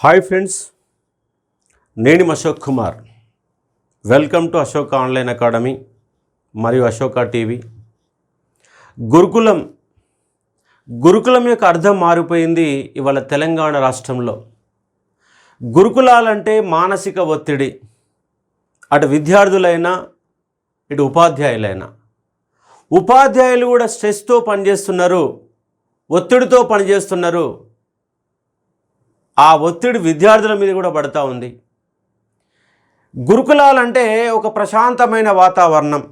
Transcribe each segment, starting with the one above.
Hi friends నేను Ashok Kumar. Welcome to Ashoka online academy మరియు Ashoka TV. గురుకులం గురుకులం యొక్క అర్థం మారిపోయింది ఇవాళ తెలంగాణ రాష్ట్రంలో. గురుకులాలంటే మానసిక ఒత్తిడి. అటు విద్యార్థులైనా ఇటు ఉపాధ్యాయులైనా. ఉపాధ్యాయులు కూడా స్ట్రెస్తో పనిచేస్తున్నారు ఒత్తిడితో పనిచేస్తున్నారు. ఆ ఒత్తిడి విద్యార్థుల మీద కూడా పడుతూ ఉంది. గురుకులాలంటే ఒక ప్రశాంతమైన వాతావరణం.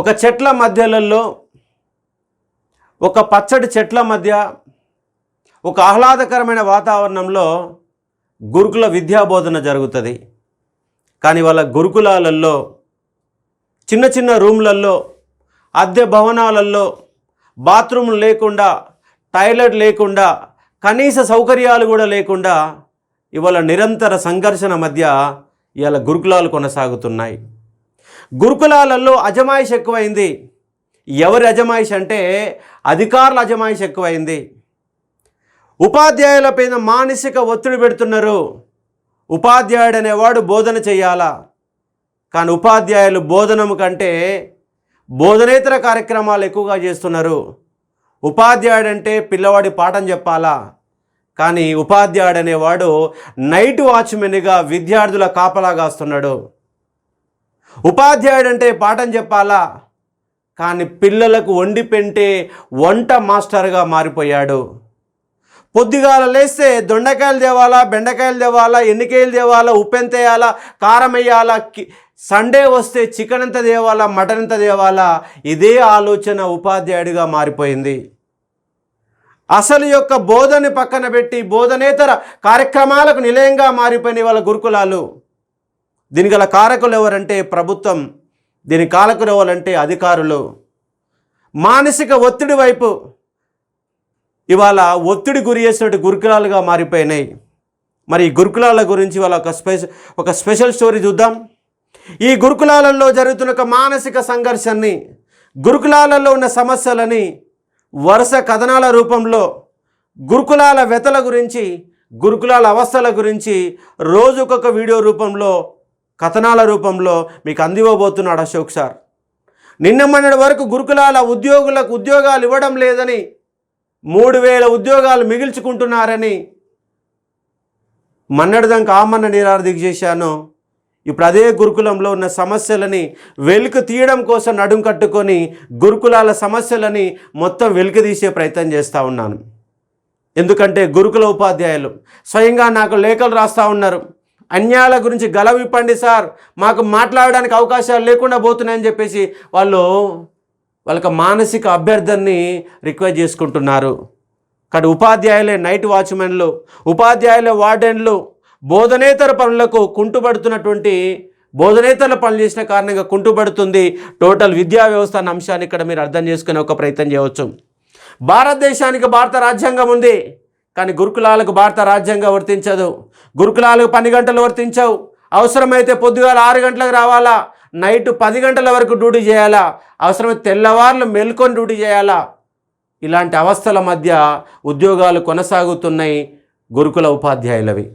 ఒక చెట్ల మధ్యలలో ఒక పచ్చడి చెట్ల మధ్య ఒక ఆహ్లాదకరమైన వాతావరణంలో గురుకుల విద్యాబోధన జరుగుతుంది. కానీ వాళ్ళ గురుకులాలలో చిన్న చిన్న రూమ్లలో అద్దె భవనాలలో బాత్రూమ్ లేకుండా టాయిలెట్ లేకుండా కనీస సౌకర్యాలు కూడా లేకుండా ఇవాళ నిరంతర సంఘర్షణ మధ్య ఇవాళ గురుకులాలు కొనసాగుతున్నాయి. గురుకులాలలో అజమాయిష్ ఎక్కువైంది. ఎవరి అజమాయిష్ అంటే అధికారుల అజమాయిష్ ఎక్కువైంది. ఉపాధ్యాయులపైన మానసిక ఒత్తిడి పెడుతున్నారు. ఉపాధ్యాయుడు అనేవాడు బోధన చేయాలా? కానీ ఉపాధ్యాయులు బోధనము కంటే బోధనేతర కార్యక్రమాలు ఎక్కువగా చేస్తున్నారు. ఉపాధ్యాయుడు అంటే పిల్లవాడి పాఠం చెప్పాలా? కానీ ఉపాధ్యాయుడు అనేవాడు నైట్ వాచ్మెన్గా విద్యార్థుల కాపలా కాస్తున్నాడు. ఉపాధ్యాయుడు అంటే పాఠం చెప్పాలా? కానీ పిల్లలకు వండి పెంటే వంట మాస్టర్గా మారిపోయాడు. పొద్దుగాల లేస్తే దొండకాయలు తేవాలా బెండకాయలు తేవాలా ఎన్నికాయలు తేవాలా ఉప్పెంతేయాలా వేయాలా కారం వేయాలా సండే వస్తే చికెన్ ఎంత తేవాలా మటన్ ఎంత తేవాలా? ఇదే ఆలోచన ఉపాధ్యాయుడిగా మారిపోయింది. అసలు యొక్క బోధని పక్కన పెట్టి బోధనేతర కార్యక్రమాలకు నిలయంగా మారిపోయిన వాళ్ళ గురుకులాలు. దీని గల కారకులు ఎవరంటే ప్రభుత్వం దీని కారకులు ఎవరంటే అధికారులు. మానసిక ఒత్తిడి వైపు ఇవాళ ఒత్తిడి గురి చేసినట్టు గురుకులాలుగా మారిపోయినాయి. మరి ఈ గురుకులాల గురించి వాళ్ళ ఒక స్పెషల్ ఒక స్పెషల్ స్టోరీ చూద్దాం. ఈ గురుకులాలలో జరుగుతున్న ఒక మానసిక సంఘర్షణని గురుకులాలలో ఉన్న సమస్యలని వరుస కథనాల రూపంలో గురుకులాల వ్యతల గురించి గురుకులాల అవస్థల గురించి రోజుకొక వీడియో రూపంలో కథనాల రూపంలో మీకు అందివ్వబోతున్నాడు అశోక్ సార్. నిన్న మొన్నటి వరకు గురుకులాల ఉద్యోగులకు ఉద్యోగాలు ఇవ్వడం లేదని మూడు వేల ఉద్యోగాలు మిగిల్చుకుంటున్నారని మన్నడిదాకా ఆమన్న నిరార్థిక చేశాను. ఇప్పుడు అదే గురుకులంలో ఉన్న సమస్యలని వెలుకు తీయడం కోసం నడుం కట్టుకొని గురుకులాల సమస్యలని మొత్తం వెలుకు తీసే ప్రయత్నం చేస్తూ ఉన్నాను. ఎందుకంటే గురుకుల ఉపాధ్యాయులు స్వయంగా నాకు లేఖలు రాస్తూ ఉన్నారు. అన్యాయాల గురించి గలవిప్పండి సార్ మాకు మాట్లాడడానికి అవకాశాలు లేకుండా పోతున్నాయని చెప్పేసి వాళ్ళు వాళ్ళకి మానసిక అభ్యర్థనని రిక్వెస్ట్ చేసుకుంటున్నారు. కానీ ఉపాధ్యాయులే నైట్ వాచ్మెన్లు ఉపాధ్యాయులే వార్డెన్లు బోధనేతర పనులకు కుంటుపడుతున్నటువంటి బోధనేతర పనులు చేసిన కారణంగా కుంటుపడుతుంది టోటల్ విద్యా వ్యవస్థ అన్న అంశాన్ని ఇక్కడ మీరు అర్థం చేసుకునే ఒక ప్రయత్నం చేయవచ్చు. భారతదేశానికి భారత రాజ్యాంగం ఉంది కానీ గురుకులాలకు భారత రాజ్యాంగం వర్తించదు. గురుకులాలకు పని గంటలు వర్తించవు. అవసరమైతే పొద్దుగాల ఆరు గంటలకు రావాలా? నైట్ పది గంటల వరకు డ్యూటీ చేయాలా? అవసరమైతే తెల్లవార్లు మెల్కొని డ్యూటీ చేయాలా? ఇలాంటి అవస్థల మధ్య ఉద్యోగాలు కొనసాగుతున్నాయి గురుకుల ఉపాధ్యాయులవి.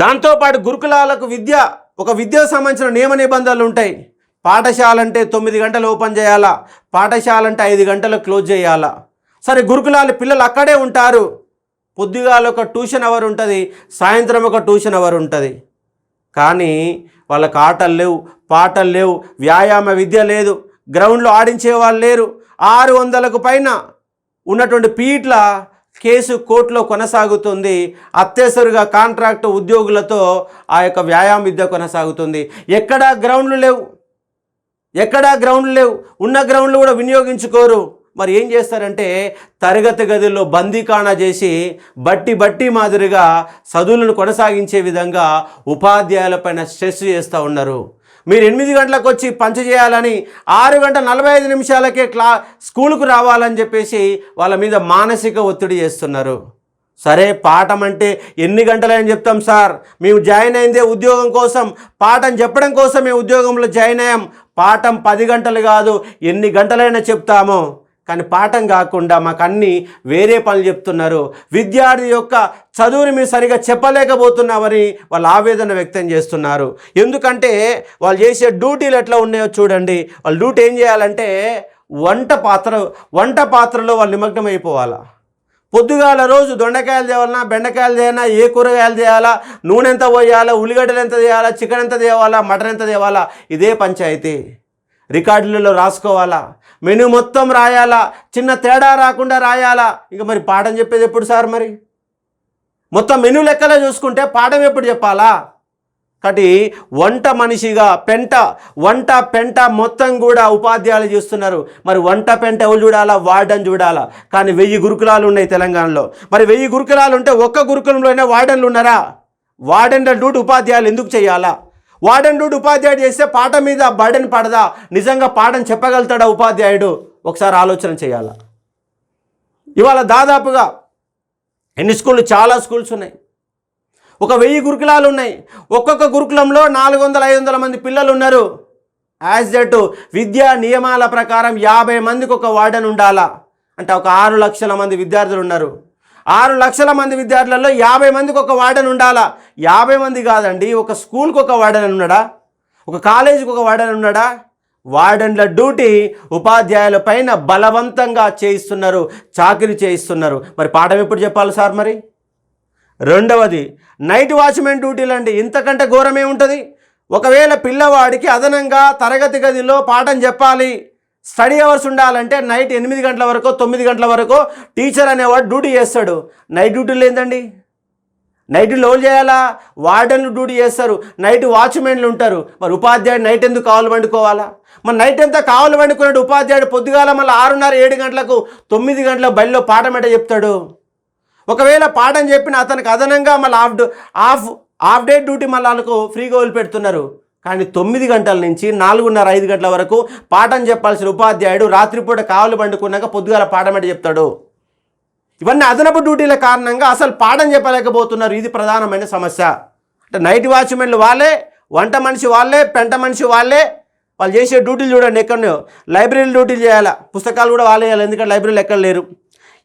దాంతోపాటు గురుకులాలకు విద్య ఒక విద్యకు సంబంధించిన నియమ నిబంధనలు ఉంటాయి. పాఠశాల అంటే తొమ్మిది గంటలు ఓపెన్ చేయాలా? పాఠశాల అంటే ఐదు గంటలు క్లోజ్ చేయాలా? సరే గురుకులాల పిల్లలు అక్కడే ఉంటారు. పొద్దుగాల ఒక ట్యూషన్ అవర్ ఉంటుంది సాయంత్రం ఒక ట్యూషన్ అవర్ ఉంటుంది. కానీ వాళ్ళకి ఆటలు లేవు పాటలు లేవు వ్యాయామ విద్య లేదు గ్రౌండ్లో ఆడించే వాళ్ళు లేరు. ఆరు వందలకు పైన ఉన్నటువంటి పీట్ల కేసు కోర్టులో కొనసాగుతుంది. అత్యవసరుగా కాంట్రాక్ట్ ఉద్యోగులతో ఆ యొక్క వ్యాయామ విద్య కొనసాగుతుంది. ఎక్కడా గ్రౌండ్లు లేవు. ఎక్కడా గ్రౌండ్లు లేవు. ఉన్న గ్రౌండ్లు కూడా వినియోగించుకోరు. మరి ఏం చేస్తారంటే తరగతి గదుల్లో బందీకాణా చేసి బట్టి బట్టి మాదిరిగా చదువులను కొనసాగించే విధంగా ఉపాధ్యాయులపైన స్ట్రెస్ చేస్తూ ఉన్నారు. మీరు ఎనిమిది గంటలకు వచ్చి పంచ చేయాలని ఆరు గంటల నలభై ఐదు నిమిషాలకే క్లా స్కూలుకు రావాలని చెప్పేసి వాళ్ళ మీద మానసిక ఒత్తిడి చేస్తున్నారు. సరే పాఠం అంటే ఎన్ని గంటలని చెప్తాం సార్? మేము జాయిన్ అయిందే ఉద్యోగం కోసం పాఠం చెప్పడం కోసం మేము ఉద్యోగంలో జాయిన్ అయ్యాం. పాఠం పది గంటలు కాదు ఎన్ని గంటలైనా చెప్తాము. కానీ పాఠం కాకుండా మాకు అన్ని వేరే పనులు చెప్తున్నారు. విద్యార్థి యొక్క చదువుని మీరు సరిగా చెప్పలేకపోతున్నామని వాళ్ళు ఆవేదన వ్యక్తం చేస్తున్నారు. ఎందుకంటే వాళ్ళు చేసే డ్యూటీలు ఎట్లా ఉన్నాయో చూడండి. వాళ్ళు డ్యూటీ ఏం చేయాలంటే వంట పాత్ర వంట పాత్రలో వాళ్ళు నిమగ్నం అయిపోవాలా. పొద్దుగాల రోజు దొండకాయలు తేవాలన్నా బెండకాయలు తేయాలా ఏ కూరగాయలు తేయాలా నూనె ఎంత పోయాలా ఉల్లిగడ్డలు ఎంత తేయాలా చికెన్ ఎంత తేవాలా మటన్ ఎంత తేవాలా ఇదే పంచాయతీ. రికార్డులలో రాసుకోవాలా. మెనూ మొత్తం రాయాలా? చిన్న తేడా రాకుండా రాయాలా? ఇక మరి పాఠం చెప్పేది ఎప్పుడు సార్ మరి? మొత్తం మెనూ లెక్కలో చూసుకుంటే పాఠం ఎప్పుడు చెప్పాలా? కాబట్టి వంట మనిషిగా పెంట వంట పెంట మొత్తం కూడా ఉపాధ్యాయులు చేస్తున్నారు. మరి వంట పెంట ఎవరు చూడాలా? వార్డన్ చూడాలా? కానీ వెయ్యి గురుకులాలు ఉన్నాయి తెలంగాణలో. మరి వెయ్యి గురుకులాలు ఉంటే ఒక్క గురుకులంలోనే వార్డన్లు ఉన్నారా? వార్డెన్ల డ్యూటీ ఉపాధ్యాయులు ఎందుకు చేయాలా? వార్డెన్ ఉపాధ్యాయుడు చేస్తే పాట మీద బర్డెన్ పడదా? నిజంగా పాఠం చెప్పగలుగుతాడా ఉపాధ్యాయుడు? ఒకసారి ఆలోచన చేయాలా? ఇవాళ దాదాపుగా ఎన్ని స్కూళ్ళు? చాలా స్కూల్స్ ఉన్నాయి. ఒక వెయ్యి గురుకులాలు ఉన్నాయి. ఒక్కొక్క గురుకులంలో నాలుగు వందల ఐదు వందల మంది పిల్లలు ఉన్నారు. యాజ్ దట్ విద్యా నియమాల ప్రకారం యాభై మందికి ఒక వార్డెన్ ఉండాలా? అంటే ఒక ఆరు లక్షల మంది విద్యార్థులు ఉన్నారు. ఆరు లక్షల మంది విద్యార్థులలో యాభై మందికి ఒక వార్డెన్ ఉండాలా? యాభై మంది కాదండి ఒక స్కూల్కి ఒక వార్డెన్ ఉన్నాడా? ఒక కాలేజీకి ఒక వార్డెన్ ఉన్నాడా? వార్డెన్ల డ్యూటీ ఉపాధ్యాయుల పైన బలవంతంగా చేయిస్తున్నారు చాకరీ చేయిస్తున్నారు. మరి పాఠం ఎప్పుడు చెప్పాలి సార్ మరి? రెండవది నైట్ వాచ్మెన్ డ్యూటీలు అండి ఇంతకంటే ఘోరమే ఉంటుంది ఒకవేళ పిల్లవాడికి అదనంగా తరగతి గదిలో పాఠం చెప్పాలి స్టడీ అవర్స్ ఉండాలంటే నైట్ ఎనిమిది గంటల వరకు తొమ్మిది గంటల వరకు టీచర్ అనేవాడు డ్యూటీ చేస్తాడు. నైట్ డ్యూటీలు ఏంటండి నైట్ లోల్ చేయాలా? వార్డెన్లు డ్యూటీ చేస్తారు. నైట్ వాచ్మెన్లు ఉంటారు. మరి ఉపాధ్యాయుడు నైట్ ఎందుకు కావాలి వండుకోవాలా మరి నైట్ ఎంత కావాలి వండుకున్నాడు ఉపాధ్యాయుడు పొద్దుగాల మళ్ళీ ఆరున్నర ఏడు గంటలకు తొమ్మిది గంటల బయలులో పాఠం ఎట చెప్తాడు? ఒకవేళ పాఠం చెప్పిన అతనికి అదనంగా మళ్ళీ half half half day duty మళ్ళీ వాళ్ళకు ఫ్రీగా వదిలిపెడుతున్నారు. కానీ తొమ్మిది గంటల నుంచి నాలుగున్నర ఐదు గంటల వరకు పాఠం చెప్పాల్సిన ఉపాధ్యాయుడు రాత్రిపూట కావలు పండుకున్నాక పొద్దుగాల పాఠం ఎట్ట చెప్తాడు. ఇవన్నీ అదనపు డ్యూటీల కారణంగా అసలు పాఠం చెప్పలేకపోతున్నారు. ఇది ప్రధానమైన సమస్య. అంటే నైట్ వాచ్మెన్లు వాళ్ళే వంట మనిషి వాళ్ళే పెంట మనిషి వాళ్ళే వాళ్ళు చేసే డ్యూటీలు చూడండి ఎక్కడో లైబ్రరీలు డ్యూటీలు చేయాలా? పుస్తకాలు కూడా వాళ్ళే వేయాలి ఎందుకంటే లైబ్రరీలు ఎక్కడ లేరు.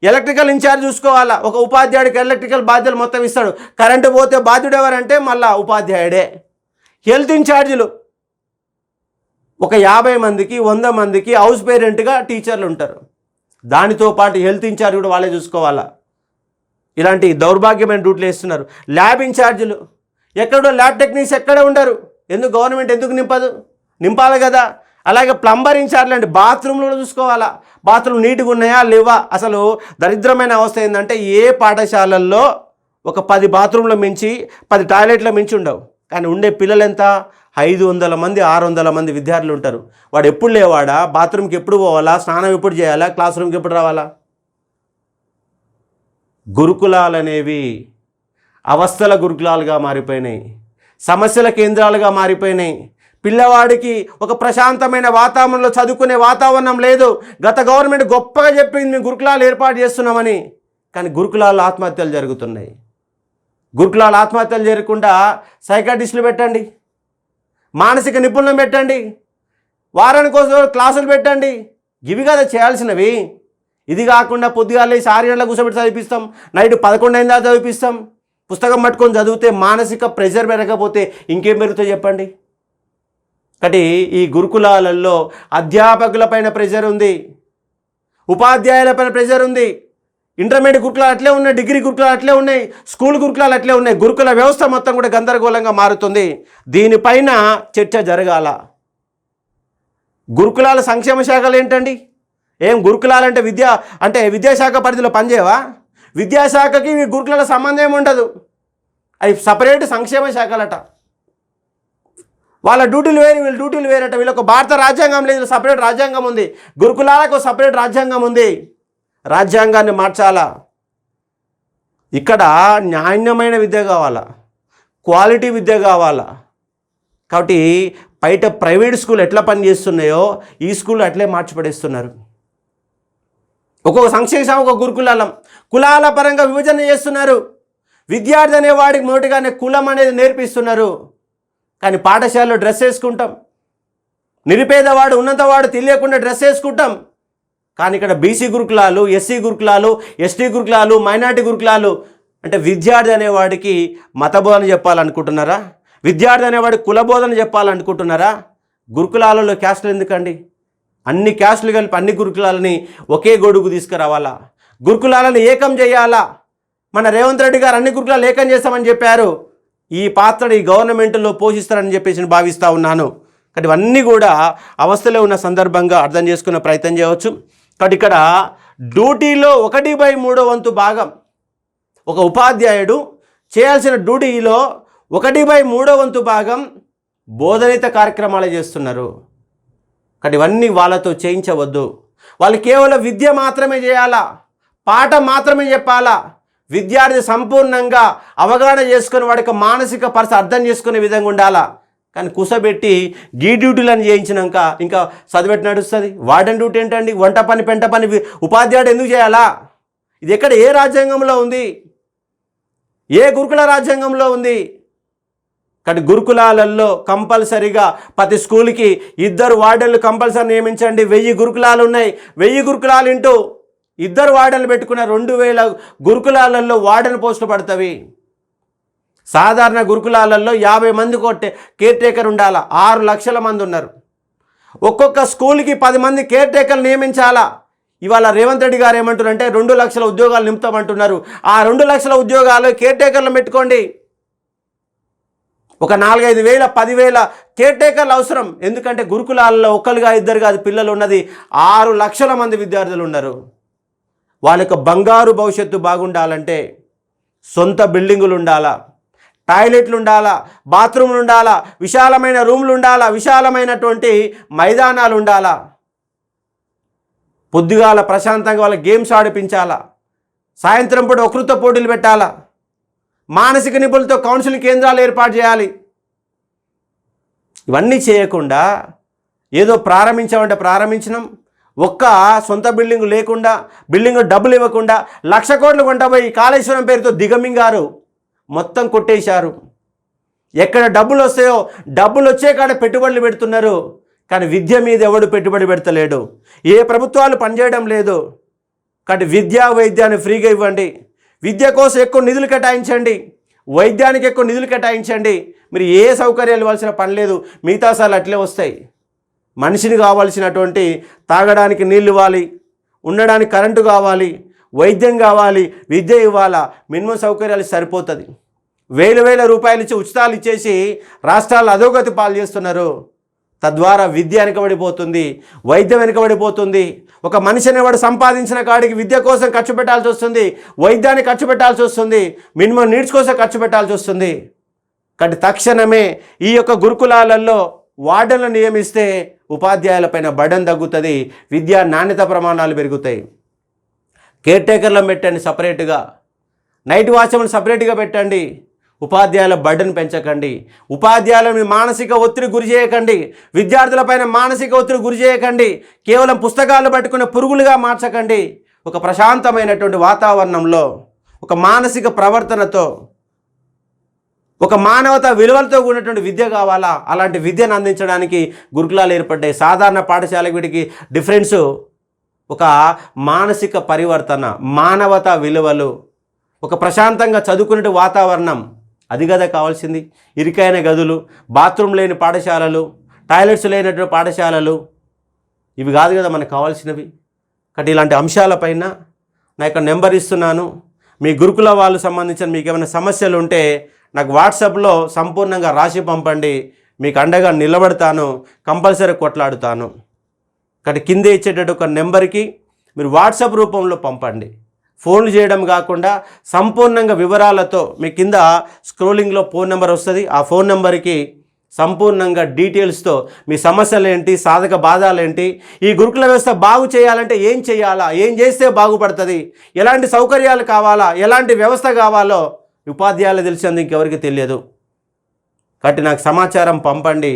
ఎలక్ట్రికల్ ఇన్ఛార్జ్ చూసుకోవాలా? ఒక ఉపాధ్యాయుడికి ఎలక్ట్రికల్ బాధ్యతలు మొత్తం ఇస్తాడు. కరెంటు పోతే బాధ్యుడు ఎవరంటే మళ్ళా ఉపాధ్యాయుడే. హెల్త్ ఇన్ఛార్జీలు. ఒక యాభై మందికి వంద మందికి హౌస్ పేరెంట్గా టీచర్లు ఉంటారు. దానితో పాటు హెల్త్ ఇన్ఛార్జ్ కూడా వాళ్ళే చూసుకోవాలా? ఇలాంటి దౌర్భాగ్యమైన డ్యూట్లు వేస్తున్నారు. ల్యాబ్ ఇన్ఛార్జీలు. ఎక్కడో ల్యాబ్ టెక్నీషియన్స్ ఎక్కడ ఉండరు. ఎందుకు గవర్నమెంట్ ఎందుకు నింపదు? నింపాలి కదా. అలాగే ప్లంబర్ ఇన్ఛార్జ్లు అండి బాత్రూమ్లు కూడా చూసుకోవాలా? బాత్రూమ్ నీట్గా ఉన్నాయా? లేవా? అసలు దరిద్రమైన అవస్థ ఏంటంటే ఏ పాఠశాలల్లో ఒక పది బాత్రూంలో మించి పది టాయిలెట్లో మించి ఉండవు. కానీ ఉండే పిల్లలు ఎంత? ఐదు వందల మంది ఆరు వందల మంది విద్యార్థులు ఉంటారు. వాడు ఎప్పుడు లేవాడా? బాత్రూమ్కి ఎప్పుడు పోవాలా? స్నానం ఎప్పుడు చేయాలా? క్లాస్ రూమ్కి ఎప్పుడు రావాలా? గురుకులాలు అనేవి అవస్థల గురుకులాలుగా మారిపోయినాయి. సమస్యల కేంద్రాలుగా మారిపోయినాయి. పిల్లవాడికి ఒక ప్రశాంతమైన వాతావరణంలో చదువుకునే వాతావరణం లేదు. గత గవర్నమెంట్ గొప్పగా చెప్పింది మేము గురుకులాలు ఏర్పాటు చేస్తున్నామని. కానీ గురుకులాలు ఆత్మహత్యలు జరుగుతున్నాయి. గురుకులాలు ఆత్మహత్యలు చేరకుండా సైకాటిస్టులు పెట్టండి. మానసిక నిపుణులను పెట్టండి. వారానికి కోసం క్లాసులు పెట్టండి. ఇవి కదా చేయాల్సినవి. ఇది కాకుండా పొద్దుగాలే ఆరు గంటల కూర్చోబెట్టి చదివిపిస్తాం. నైట్ పదకొండు అయిందా చదివిపిస్తాం. పుస్తకం పట్టుకొని చదివితే మానసిక ప్రెషర్ పెరగకపోతే ఇంకేం పెరుగుతాయి చెప్పండి? కాబట్టి ఈ గురుకులాలలో అధ్యాపకులపైన ప్రెషర్ ఉంది. ఉపాధ్యాయులపైన ప్రెషర్ ఉంది. ఇంటర్మీడియట్ గురుకులాలు అట్లే ఉన్నాయి డిగ్రీ గురుకులాలు అట్లే ఉన్నాయి స్కూల్ గురుకులాలు అట్లే ఉన్నాయి. గురుకుల వ్యవస్థ మొత్తం కూడా గందరగోళంగా మారుతుంది. దీనిపైన చర్చ జరగాల. గురుకులాల సంక్షేమ శాఖలు ఏంటండి? ఏం గురుకులాలంటే విద్యా అంటే విద్యాశాఖ పరిధిలో పనిచేయవా? విద్యాశాఖకి ఈ గురుకులాల సంబంధం ఏమి ఉండదు. అవి సపరేట్ సంక్షేమ శాఖలట. వాళ్ళ డ్యూటీలు వేరు వీళ్ళ డ్యూటీలు వేరట. వీళ్ళకు భారత రాజ్యాంగం లేదు సపరేట్ రాజ్యాంగం ఉంది. గురుకులాలకు సపరేట్ రాజ్యాంగం ఉంది. రాజ్యాంగాన్ని మార్చాలా? ఇక్కడ నాణ్యమైన విద్య కావాలా? క్వాలిటీ విద్య కావాలా? కాబట్టి బయట ప్రైవేట్ స్కూల్ ఎట్లా పనిచేస్తున్నాయో ఈ స్కూల్ అట్లే మార్చిపడేస్తున్నారు. ఒక్కొక్క సంక్షేమ ఒక గురుకులాలం కులాల పరంగా విభజన చేస్తున్నారు. విద్యార్థి అనేవాడికి మొదటిగానే కులం అనేది నేర్పిస్తున్నారు. కానీ పాఠశాలలో డ్రెస్ వేసుకుంటాం. నిరుపేదవాడు ఉన్నంతవాడు తెలియకుండా డ్రెస్ వేసుకుంటాం. కానీ ఇక్కడ బీసీ గురుకులాలు ఎస్సీ గురుకులాలు ఎస్టీ గురుకులాలు మైనార్టీ గురుకులాలు అంటే విద్యార్థి అనేవాడికి మతబోధన చెప్పాలనుకుంటున్నారా? విద్యార్థి అనేవాడికి కులబోధన చెప్పాలనుకుంటున్నారా? గురుకులాలలో క్యాస్టులు ఎందుకండి? అన్ని క్యాస్టులు కలిపి అన్ని గురుకులాలని ఒకే గొడుగు తీసుకురావాలా? గురుకులాలను ఏకం చేయాలా? మన రేవంత్ రెడ్డి గారు అన్ని గురుకులాలు ఏకం చేస్తామని చెప్పారు. ఈ పాత్రని ఈ గవర్నమెంట్లో పోషిస్తారని చెప్పేసి నేను భావిస్తూ ఉన్నాను. కానీ ఇవన్నీ కూడా అవస్థలో ఉన్న సందర్భంగా అర్థం చేసుకునే ప్రయత్నం చేయవచ్చు. కాబట్టి ఇక్కడ డ్యూటీలో ఒకటి బై మూడో వంతు భాగం. ఒక ఉపాధ్యాయుడు చేయాల్సిన డ్యూటీలో ఒకటి బై మూడో వంతు భాగం బోధనిత కార్యక్రమాలు చేస్తున్నారు. కాబట్టి ఇవన్నీ వాళ్ళతో చేయించవద్దు. వాళ్ళు కేవలం విద్య మాత్రమే చేయాలా? పాఠం మాత్రమే చెప్పాలా? విద్యార్థి సంపూర్ణంగా అవగాహన చేసుకుని వాడికి మానసిక పరిస్థితి అర్థం చేసుకునే విధంగా ఉండాలా? కానీ కుసబెట్టి గీ డ్యూటీలను చేయించినాక ఇంకా చదివెట్టి నడుస్తుంది? వార్డెన్ డ్యూటీ ఏంటండి? వంట పని పెంట పని ఉపాధ్యాయుడు ఎందుకు చేయాలా? ఇది ఎక్కడ ఏ రాజ్యాంగంలో ఉంది? ఏ గురుకుల రాజ్యాంగంలో ఉంది? కానీ గురుకులాలలో కంపల్సరిగా ప్రతి స్కూల్కి ఇద్దరు వార్డెన్లు కంపల్సరీ నియమించండి. వెయ్యి గురుకులాలు ఉన్నాయి వెయ్యి గురుకులాలు ఇంటూ ఇద్దరు వార్డెన్లు పెట్టుకున్న రెండు వేల గురుకులాలలో వార్డెన్ పోస్టులు పడతవి. సాధారణ గురుకులాలలో యాభై మంది కొట్టే కేర్ టేకర్ ఉండాలా? ఆరు లక్షల మంది ఉన్నారు. ఒక్కొక్క స్కూల్కి పది మంది కేర్ టేకర్లు నియమించాలా? ఇవాళ రేవంత్ రెడ్డి గారు ఏమంటున్నారంటే రెండు లక్షల ఉద్యోగాలు నింపుతామంటున్నారు. ఆ రెండు లక్షల ఉద్యోగాలు కేర్ టేకర్లు పెట్టుకోండి. ఒక నాలుగైదు వేల పదివేల కేర్ టేకర్లు అవసరం. ఎందుకంటే గురుకులాలలో ఒకరుగా ఇద్దరు కాదు పిల్లలు ఉన్నది ఆరు లక్షల మంది విద్యార్థులు ఉన్నారు. వాళ్ళ యొక్క బంగారు భవిష్యత్తు బాగుండాలంటే సొంత బిల్డింగులు ఉండాలా? టాయిలెట్లు ఉండాలా బాత్రూమ్లు ఉండాలా విశాలమైన రూమ్లు ఉండాలా విశాలమైనటువంటి మైదానాలు ఉండాలా? పొద్దుగాల ప్రశాంతంగా వాళ్ళ గేమ్స్ ఆడిపించాలా? సాయంత్రం పూట ఒకృత పోటీలు పెట్టాలా? మానసిక నిపుణులతో కౌన్సిల్ కేంద్రాలు ఏర్పాటు చేయాలి. ఇవన్నీ చేయకుండా ఏదో ప్రారంభించామంటే ప్రారంభించినాం. ఒక్క సొంత బిల్డింగ్ లేకుండా బిల్డింగ్ డబ్బులు ఇవ్వకుండా లక్ష కోట్లు కొంటపోయి కాళేశ్వరం పేరుతో దిగమింగారు. మొత్తం కొట్టేశారు. ఎక్కడ డబ్బులు వస్తాయో డబ్బులు వచ్చే కాడ పెట్టుబడులు పెడుతున్నారు. కానీ విద్య మీద ఎవడు పెట్టుబడి పెడతలేడు. ఏ ప్రభుత్వాలు పనిచేయడం లేదు. కాబట్టి విద్యా వైద్యాన్ని ఫ్రీగా ఇవ్వండి. విద్య కోసం ఎక్కువ నిధులు కేటాయించండి. వైద్యానికి ఎక్కువ నిధులు కేటాయించండి. మీరు ఏ సౌకర్యాలు ఇవ్వాల్సిన పని లేదు. మిగతా సార్లు అట్లే వస్తాయి. మనిషిని కావాల్సినటువంటి తాగడానికి నీళ్ళు ఇవ్వాలి. ఉండడానికి కరెంటు కావాలి. వైద్యం కావాలి విద్య ఇవ్వాలా? మినిమం సౌకర్యాలు సరిపోతుంది. వేల వేల రూపాయలు ఇచ్చి ఉచితాలు ఇచ్చేసి రాష్ట్రాలు అధోగతి పాలు చేస్తున్నారు. తద్వారా విద్య వెనుకబడిపోతుంది వైద్యం వెనుకబడిపోతుంది. ఒక మనిషి అనేవాడు సంపాదించిన కాడికి విద్య కోసం ఖర్చు పెట్టాల్సి వస్తుంది వైద్యానికి ఖర్చు పెట్టాల్సి వస్తుంది మినిమం నీడ్స్ కోసం ఖర్చు పెట్టాల్సి వస్తుంది. కాబట్టి తక్షణమే ఈ యొక్క గురుకులాలలో వార్డన్లు నియమిస్తే ఉపాధ్యాయులపైన బడన్ తగ్గుతుంది విద్యా నాణ్యత ప్రమాణాలు పెరుగుతాయి. కేర్టేకర్లను పెట్టండి సపరేట్గా. నైట్ వాచ్మెన్ సపరేట్గా పెట్టండి. ఉపాధ్యాయుల బర్డన్ పెంచకండి. ఉపాధ్యాయులను మానసిక ఒత్తిడి గురి చేయకండి. విద్యార్థులపైన మానసిక ఒత్తిడి గురి చేయకండి. కేవలం పుస్తకాలు పట్టుకునే పురుగులుగా మార్చకండి. ఒక ప్రశాంతమైనటువంటి వాతావరణంలో ఒక మానసిక ప్రవర్తనతో ఒక మానవత విలువలతో కూడినటువంటి విద్య కావాలా? అలాంటి విద్యను అందించడానికి గురుకులాలు ఏర్పడ్డాయి. సాధారణ పాఠశాల వీటికి డిఫరెన్సు ఒక మానసిక పరివర్తన మానవత విలువలు ఒక ప్రశాంతంగా చదువుకునే వాతావరణం. అది కదా కావాల్సింది. ఇరుకైన గదులు బాత్రూమ్ లేని పాఠశాలలు టాయిలెట్స్ లేనటువంటి పాఠశాలలు. ఇవి కాదు కదా మనకు కావాల్సినవి. కాబట్టి ఇలాంటి అంశాలపైన నా యొక్క నెంబర్ ఇస్తున్నాను. మీ గురుకుల వాళ్ళు సంబంధించిన మీకు ఏమైనా సమస్యలు ఉంటే నాకు వాట్సాప్లో సంపూర్ణంగా రాసి పంపండి. మీకు అండగా నిలబడతాను. కంపల్సరీ కొట్లాడుతాను. కానీ కింద ఇచ్చేటట్టు ఒక నెంబర్కి మీరు వాట్సాప్ రూపంలో పంపండి. ఫోన్లు చేయడం కాకుండా సంపూర్ణంగా వివరాలతో మీ కింద స్క్రోలింగ్లో ఫోన్ నెంబర్ వస్తుంది. ఆ ఫోన్ నెంబర్కి సంపూర్ణంగా డీటెయిల్స్తో మీ సమస్యలు ఏంటి సాధక బాధాలు ఏంటి ఈ గురుకుల వ్యవస్థ బాగు చేయాలంటే ఏం చేయాలా ఏం చేస్తే బాగుపడుతుంది ఎలాంటి సౌకర్యాలు కావాలా ఎలాంటి వ్యవస్థ కావాలో ఉపాధ్యాయులు తెలిసినందుకు ఇంకెవరికి తెలియదు. కాబట్టి నాకు సమాచారం పంపండి.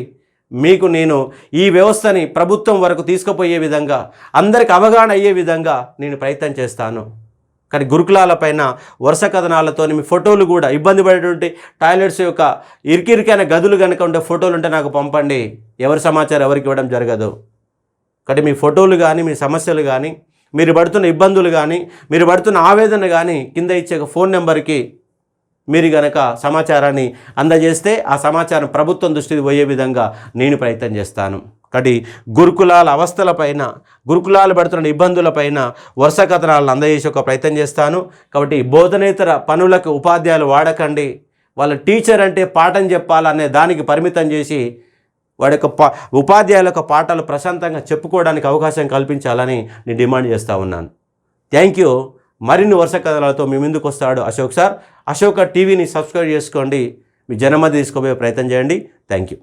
మీకు నేను ఈ వ్యవస్థని ప్రభుత్వం వరకు తీసుకుపోయే విధంగా అందరికి అవగాహన అయ్యే విధంగా నేను ప్రయత్నం చేస్తాను. కానీ గురుకులాలపైన వరుస కథనాలతో మీ ఫోటోలు కూడా ఇబ్బంది పడేటువంటి టాయిలెట్స్ యొక్క ఇరికిరికైన గదులు కనుక ఉండే ఫోటోలు ఉంటే నాకు పంపండి. ఎవరి సమాచారం ఎవరికి ఇవ్వడం జరగదు. కాబట్టి మీ ఫోటోలు కానీ మీ సమస్యలు కానీ మీరు పడుతున్న ఇబ్బందులు కానీ మీరు పడుతున్న ఆవేదన కానీ కింద ఇచ్చే ఒక ఫోన్ నెంబర్కి మీరు గనక సమాచారాన్ని అందజేస్తే ఆ సమాచారం ప్రభుత్వం దృష్టికి పోయే విధంగా నేను ప్రయత్నం చేస్తాను. కాబట్టి గురుకులాల అవస్థలపైన గురుకులాలు పడుతున్న ఇబ్బందులపైన వరుస కథనాలను అందజేసే ఒక ప్రయత్నం చేస్తాను. కాబట్టి బోధనేతర పనులకు ఉపాధ్యాయులు వాడకండి. వాళ్ళ టీచర్ అంటే పాఠం చెప్పాలనే దానికి పరిమితం చేసి వాడి యొక్క పా ఉపాధ్యాయుల యొక్క పాఠాలు ప్రశాంతంగా చెప్పుకోవడానికి అవకాశం కల్పించాలని నేను డిమాండ్ చేస్తూ ఉన్నాను. Thank you. మరిన్ని వరుస కథలతో మీ ముందుకు వస్తాడు అశోక్ సార్. అశోక టీవీని సబ్స్క్రైబ్ చేసుకోండి. మీ జనమది తీసుకోబోయే ప్రయత్నం చేయండి. Thank you